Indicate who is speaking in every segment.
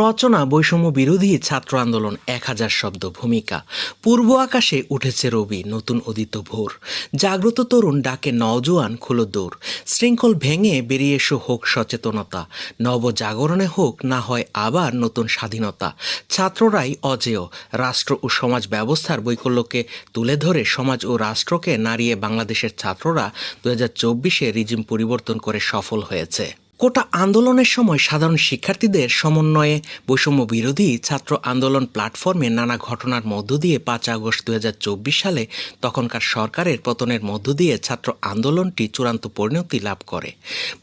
Speaker 1: রচনা বৈষম্য বিরোধী ছাত্র আন্দোলন এক হাজার শব্দ ভূমিকা। পূর্ব আকাশে উঠেছে রবি, নতুন উদিত ভোর। জাগ্রত তরুণ ডাকে নওজোয়ান খুলো দৌড়। শৃঙ্খল ভেঙে বেরিয়ে এসো হোক সচেতনতা। নবজাগরণে হোক, না হয় আবার নতুন স্বাধীনতা। ছাত্ররাই অজেয়। রাষ্ট্র ও সমাজ ব্যবস্থার বৈকল্যকে তুলে ধরে সমাজ ও রাষ্ট্রকে নাড়িয়ে বাংলাদেশের ছাত্ররা দু হাজার চব্বিশে রিজিম পরিবর্তন করে সফল হয়েছে। কোটা আন্দোলনের সময় সাধারণ শিক্ষার্থীদের সমন্বয়ে বৈষম্য বিরোধী ছাত্র আন্দোলন প্ল্যাটফর্মে নানা ঘটনার মধ্য দিয়ে পাঁচ আগস্ট দু হাজার চব্বিশ সালে তখনকার সরকারের পতনের মধ্য দিয়ে ছাত্র আন্দোলনটি চূড়ান্ত পরিণতি লাভ করে।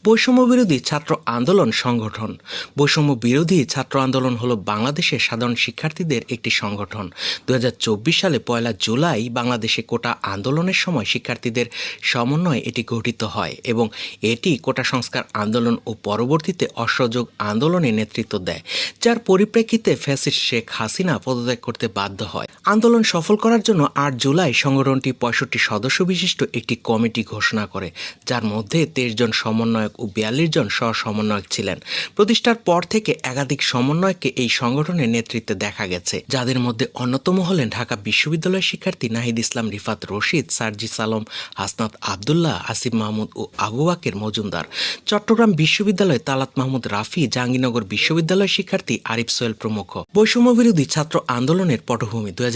Speaker 1: বৈষম্য বিরোধী ছাত্র আন্দোলন সংগঠন। বৈষম্য বিরোধী ছাত্র আন্দোলন হলো বাংলাদেশের সাধারণ শিক্ষার্থীদের একটি সংগঠন। দু হাজার চব্বিশ সালে পয়লা জুলাই বাংলাদেশে কোটা আন্দোলনের সময় শিক্ষার্থীদের সমন্বয়ে এটি গঠিত হয় এবং এটি কোটা সংস্কার আন্দোলন ও পরবর্তীতে অসহযোগ আন্দোলনে নেতৃত্ব দেয়, যার পরিপ্রেক্ষিতে ফ্যাসিস্ট শেখ হাসিনা পদত্যাগ করতে বাধ্য হয়। আন্দোলন সফল করার জন্য আট জুলাই সংগঠনটি পঁয়ষট্টি সদস্য বিশিষ্ট একটি কমিটি ঘোষণা করে, যার মধ্যে তেইশ জন সমন্বয়ক ও বিয়াল্লিশ জন সহ সমন্বয়ক ছিলেন। প্রতিষ্ঠার পর থেকে একাধিক সমন্বয়ককে এই সংগঠনের নেতৃত্বে দেখা গেছে, যাদের মধ্যে অন্যতম হলেন ঢাকা বিশ্ববিদ্যালয়ের শিক্ষার্থী নাহিদ ইসলাম, রিফাত রশিদ, সার্জিস সালম হাসনাত আবদুল্লাহ, আসিফ মাহমুদ ও আবু মজুমদার। চট্টগ্রাম বিশ্ববিদ্যালয় তালাত মাহমুদ রাফি জাহাঙ্গীরনগর বিশ্ববিদ্যালয়ের শিক্ষার্থী আরিফ সোহেল প্রমুখ। বৈষম্য বিরোধী ছাত্র আন্দোলনের পটভূমি দুই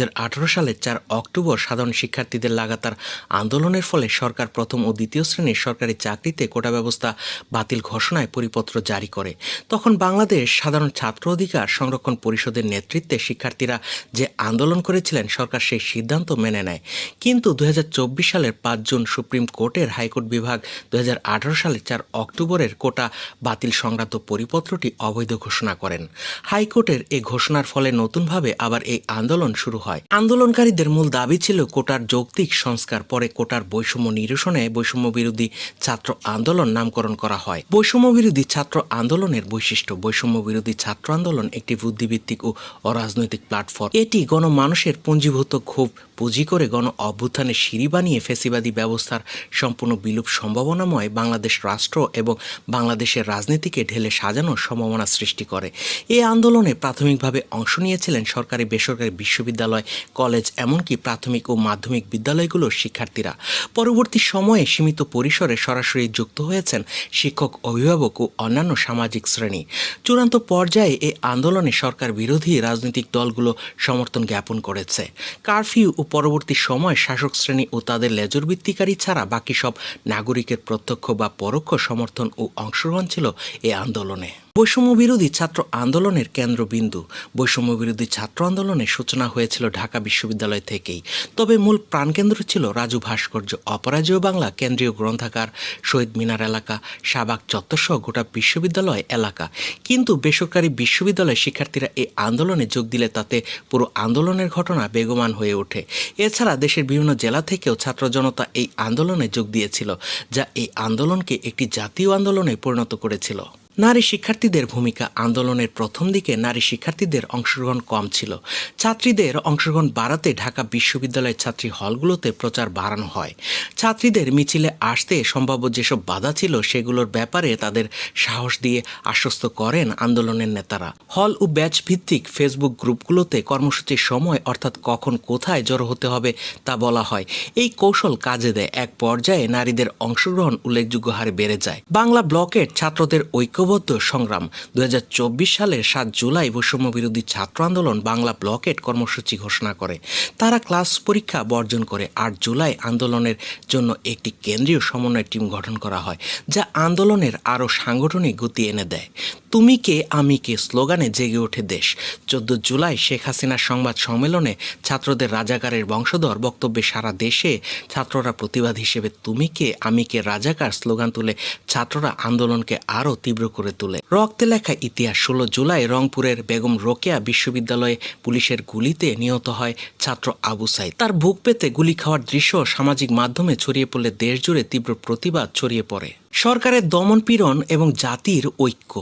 Speaker 1: সালের চার অক্টোবর সাধারণ শিক্ষার্থীদের লাগাতার আন্দোলনের ফলে সরকার প্রথম ও দ্বিতীয় শ্রেণির সরকারি চাকরিতে কোটা ব্যবস্থা বাতিল ঘোষণায় পরিপত্র জারি করে। তখন বাংলাদেশ সাধারণ ছাত্র অধিকার সংরক্ষণ পরিষদের নেতৃত্বে শিক্ষার্থীরা যে আন্দোলন করেছিলেন সরকার সেই সিদ্ধান্ত মেনে নেয়। কিন্তু দুই হাজার চব্বিশ সালের পাঁচ জুন সুপ্রিম কোর্টের হাইকোর্ট বিভাগ দু সালের চার অক্টোবরের কোটা বাতিল সংক্রান্ত পরিপত্রটি অবৈধ ঘোষণা করেন। হাইকোর্টের এই ঘোষণার ফলে নতুনভাবে আবার এই আন্দোলন শুরু হয়। আন্দোলনকারীদের মূল দাবি ছিল কোটার যৌক্তিক সংস্কার, পরে কোটার বৈষম্য নিরসনে বৈষম্য বিরোধী ছাত্র আন্দোলন নামকরণ করা হয়। বৈষম্য বিরোধী ছাত্র আন্দোলনের বৈশিষ্ট্য, বৈষম্য বিরোধী ছাত্র আন্দোলন একটি বুদ্ধিভিত্তিক ও অরাজনৈতিক প্ল্যাটফর্ম। এটি গণমানুষের পুঞ্জীভূত ক্ষোভ পুঁজি করে গণ অভ্যুত্থানের সিঁড়ি বানিয়ে ফেসিবাদী ব্যবস্থার সম্পূর্ণ বিলুপ সম্ভাবনাময় বাংলাদেশ রাষ্ট্র এবং বাংলাদেশের রাজনীতিকে ঢেলে সাজানোর সম্ভাবনা সৃষ্টি করে। এই আন্দোলনে প্রাথমিকভাবে অংশ নিয়েছিলেন সরকারি বেসরকারি বিশ্ববিদ্যালয়, কলেজ এমনকি প্রাথমিক ও মাধ্যমিক বিদ্যালয়গুলোর শিক্ষার্থীরা। পরবর্তী সময়ে সীমিত পরিসরে সরাসরি যুক্ত হয়েছেন শিক্ষক, অভিভাবক ও অন্যান্য সামাজিক শ্রেণি। চূড়ান্ত পর্যায়ে এই আন্দোলনে সরকার বিরোধী রাজনৈতিক দলগুলো সমর্থন জ্ঞাপন করেছে। কারফিউ ও পরবর্তী সময়ে শাসক শ্রেণি ও তাদের লেজরবৃত্তিকারী ছাড়া বাকি সব নাগরিকের প্রত্যক্ষ বা পরোক্ষ সমর্থন ও অংশগ্রহণ ছিল এ আন্দোলনে। বৈষম্য বিরোধী ছাত্র আন্দোলনের কেন্দ্রবিন্দু। বৈষম্য বিরোধী ছাত্র আন্দোলনের সূচনা হয়েছিল ঢাকা বিশ্ববিদ্যালয় থেকেই। তবে মূল প্রাণকেন্দ্র ছিল রাজু ভাস্কর্য অপরাজয় বাংলা কেন্দ্রীয় গ্রন্থাগার, শহীদ মিনার এলাকা, শাহবাগ চত্বরসহ গোটা বিশ্ববিদ্যালয় এলাকা। কিন্তু বেসরকারি বিশ্ববিদ্যালয়ের শিক্ষার্থীরা এই আন্দোলনে যোগ দিলে তাতে পুরো আন্দোলনের ঘটনা বেগমান হয়ে ওঠে। এছাড়া দেশের বিভিন্ন জেলা থেকেও ছাত্র জনতা এই আন্দোলনে যোগ দিয়েছিল, যা এই আন্দোলনকে একটি জাতীয় আন্দোলনে পরিণত করেছিল। নারী শিক্ষার্থীদের ভূমিকা আন্দোলনের প্রথম দিকে নারী শিক্ষার্থীদের অংশগ্রহণ কম ছিল। ছাত্রীদের অংশগ্রহণ বাড়াতে ঢাকা বিশ্ববিদ্যালয়ের ছাত্রী হলগুলোতে প্রচার বাড়ানো হয়। ছাত্রীদের মিছিলে আসতে সম্ভাব্য যেসব বাধা ছিল সেগুলোর ব্যাপারে তাদের সাহস দিয়ে আশ্বস্ত করেন আন্দোলনের নেতারা। হল ও ব্যাচ ভিত্তিক ফেসবুক গ্রুপগুলোতে কর্মসূচির সময় অর্থাৎ কখন কোথায় জড়ো হতে হবে তা বলা হয়। এই কৌশল কাজে দেয়। এক পর্যায়ে নারীদের অংশগ্রহণ উল্লেখযোগ্য হারে বেড়ে যায়। বাংলা ব্লকের ছাত্রদের ঐক্যবদ্ধ সংগ্রাম। দু হাজার চব্বিশ সালের সাত জুলাই বৈষম্য বিরোধী ছাত্র আন্দোলন বাংলা ব্লকেট কর্মসূচি ঘোষণা করে। তারা ক্লাস পরীক্ষা বর্জন করে আট জুলাই আন্দোলনের জন্য একটি কেন্দ্রীয় সমন্বয় টিম গঠন করা হয়, যা আন্দোলনের আরও সাংগঠনিক গতি এনে দেয়। তুমি কে, আমি কে স্লোগানে জেগে ওঠে দেশ। চোদ্দ জুলাই শেখ হাসিনার সংবাদ সম্মেলনে ছাত্রদের রাজাকারের বংশধর বক্তব্যে সারা দেশে ছাত্ররা প্রতিবাদ হিসেবে তুমি কে, আমি কে রাজাকার স্লোগান তুলে ছাত্ররা আন্দোলনকে আরও তীব্র করে তোলে। রক্তে লেখা ইতিহাস ষোলো জুলাই রংপুরের বেগম রোকেয়া বিশ্ববিদ্যালয়ে পুলিশের গুলিতে নিহত হয় ছাত্র আবু সাইদ। তার বুক পেতে গুলি খাওয়ার দৃশ্য সামাজিক মাধ্যমে ছড়িয়ে পড়লে দেশজুড়ে তীব্র প্রতিবাদ ছড়িয়ে পড়ে। সরকারের দমনপীড়ন এবং জাতির ঐক্য।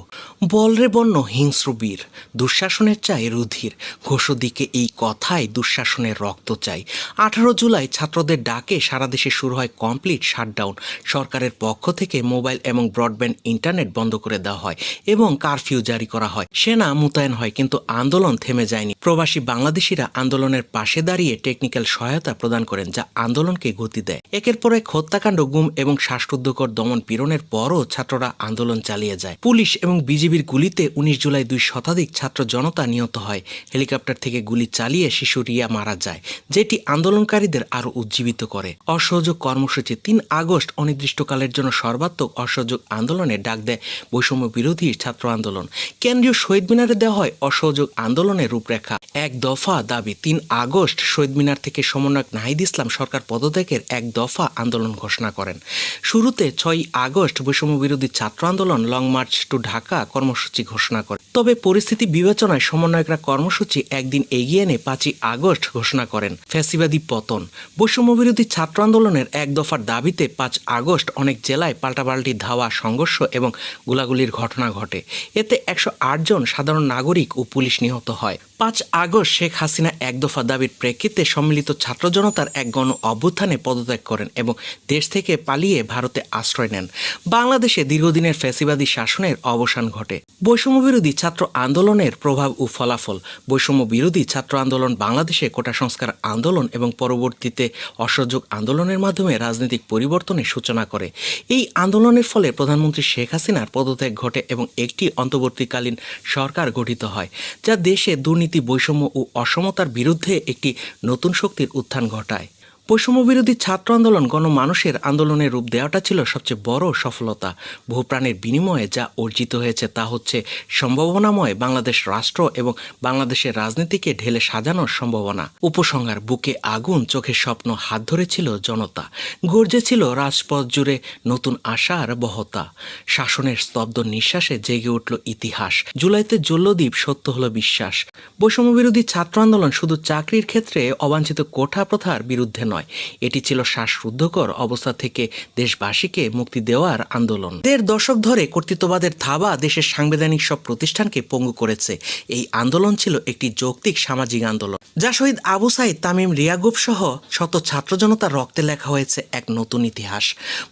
Speaker 1: বলরে বন্য হিংস্র বীর, দুঃশাসনের চাই রুধির। ঘোষদিকে এই কথায় দুঃশাসনের রক্ত চাই। আঠারো জুলাই ছাত্রদের ডাকে সারা দেশে শুরু হয় কমপ্লিট শাটডাউন। সরকারের পক্ষ থেকে মোবাইল এবং ব্রডব্যান্ড ইন্টারনেট বন্ধ করে দেওয়া হয় এবং কারফিউ জারি করা হয়। সেনা মোতায়েন হয়, কিন্তু আন্দোলন থেমে যায়নি। প্রবাসী বাংলাদেশিরা আন্দোলনের পাশে দাঁড়িয়ে টেকনিক্যাল সহায়তা প্রদান করেন যা আন্দোলনকে গতি দেয়। একের পর এক হত্যাকাণ্ড, গুম এবং শ্বাসরুদ্ধকর দমন পীড়নের পরও ছাত্ররা আন্দোলন চালিয়ে যায়। পুলিশ এবং বিজিবির গুলিতে উনিশ জুলাই দুই শতাধিক ছাত্র জনতা নিহত হয়। হেলিকপ্টার থেকে গুলি চালিয়ে শিশু রিয়া মারা যায়, যেটি আন্দোলনকারীদের আরও উজ্জীবিত করে। অসহযোগ কর্মসূচি তিন আগস্ট অনির্দিষ্টকালের জন্য সর্বাত্মক অসহযোগ আন্দোলনে ডাক দেয় বৈষম্য বিরোধী ছাত্র আন্দোলন। কেন্দ্রীয় শহীদ মিনারে দেওয়া হয় অসহযোগ আন্দোলনের রূপরেখা। এক দফা দাবি, তিন আগস্ট শহীদ মিনার থেকে সমন্বয়ক নাহিদ ইসলাম সরকার পদত্যাগের এক দফা আন্দোলন ঘোষণা করেন। শুরুতে ছয় আগস্ট বৈষম্য বিরোধী ছাত্র আন্দোলন লং মার্চ টু ঢাকা কর্মসূচি ঘোষণা করে। তবে পরিস্থিতি বিবেচনায় সমন্বয়করা কর্মসূচি একদিন এগিয়ে এনে পাঁচই আগস্ট ঘোষণা করেন, ফ্যাসিবাদী পতন। বৈষম্য বিরোধী ছাত্র আন্দোলনের এক দফার দাবিতে পাঁচ আগস্ট অনেক জেলায় পাল্টাপাল্টি ধাওয়া, সংঘর্ষ এবং গোলাগুলির ঘটনা ঘটে। এতে একশো আট জন সাধারণ নাগরিক ও পুলিশ নিহত হয়। পাঁচ আগস্ট শেখ হাসিনা এক দফা দাবির প্রেক্ষিতে সম্মিলিত ছাত্র জনতার এক গণ অভ্যুত্থানে পদত্যাগ করেন এবং দেশ থেকে পালিয়ে ভারতে আশ্রয় নেন। বাংলাদেশে দীর্ঘদিনের ফ্যাসিবাদী শাসনের অবসান ঘটে। বৈষম্য বিরোধী ছাত্র আন্দোলনের প্রভাব ও ফলাফল। বৈষম্য বিরোধী ছাত্র আন্দোলন বাংলাদেশে কোটা সংস্কার আন্দোলন এবং পরবর্তীতে অসহযোগ আন্দোলনের মাধ্যমে রাজনৈতিক পরিবর্তনের সূচনা করে। এই আন্দোলনের ফলে প্রধানমন্ত্রী শেখ হাসিনার পদত্যাগ ঘটে এবং একটি অন্তর্বর্তীকালীন সরকার গঠিত হয়, যা দেশে দুর্নীতি বৈষম্য ও অসমতার বিরুদ্ধে একটি নতুন শক্তির উত্থান ঘটায়। বৈষম্য বিরোধী ছাত্র আন্দোলন গণমানুষের আন্দোলনের রূপ দেওয়াটা ছিল সবচেয়ে বড় সফলতা। বহু প্রাণের বিনিময়ে যা অর্জিত হয়েছে তা হচ্ছে সম্ভাবনাময় বাংলাদেশ রাষ্ট্র এবং বাংলাদেশের রাজনীতিকে ঢেলে সাজানোর সম্ভাবনা। উপসংহার, বুকে আগুন, চোখের স্বপ্ন, হাত ধরেছিল জনতা। গর্জেছিল রাজপথ জুড়ে নতুন আশার বহতা। শাসনের স্তব্ধ নিঃশ্বাসে জেগে উঠল ইতিহাস। জুলাইতে জল্লদ্বীপ সত্য হলো বিশ্বাস। বৈষম্য বিরোধী ছাত্র আন্দোলন শুধু চাকরির ক্ষেত্রে অবাঞ্ছিত কোঠা প্রথার বিরুদ্ধে নয়, এটি ছিল শ্বাসরুদ্ধকর অবস্থা থেকে দেশবাসীকে মুক্তি দেওয়ার আন্দোলন। দেড় দশক ধরে কর্তৃত্ববাদের থাবা দেশের সাংবিধানিক সব প্রতিষ্ঠানকে পঙ্গু করেছে। এই আন্দোলন ছিল একটি যৌক্তিক সামাজিক আন্দোলন। যা শহীদ আবু সাইদ তামিম রিয়াগুব সহ শত ছাত্র জনতার রক্তে লেখা হয়েছে এক নতুন ইতিহাস।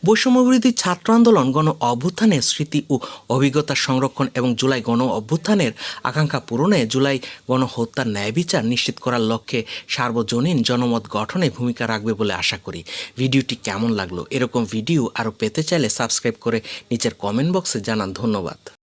Speaker 1: বৈষম্য বৈষম্যবিরোধী ছাত্র আন্দোলন গণ অভ্যুত্থানের স্মৃতি ও অভিজ্ঞতা সংরক্ষণ এবং জুলাই গণ অভ্যুত্থানের আকাঙ্ক্ষা পূরণে জুলাই গণহত্যার ন্যায় বিচার নিশ্চিত করার লক্ষ্যে সার্বজনীন জনমত গঠনে ভূমিকা রাখবে বলে আশা করি। ভিডিওটি কেমন লাগল এরকম ভিডিও আরও পেতে চাইলে সাবস্ক্রাইব করে নিচের কমেন্ট বক্সে জানান। ধন্যবাদ।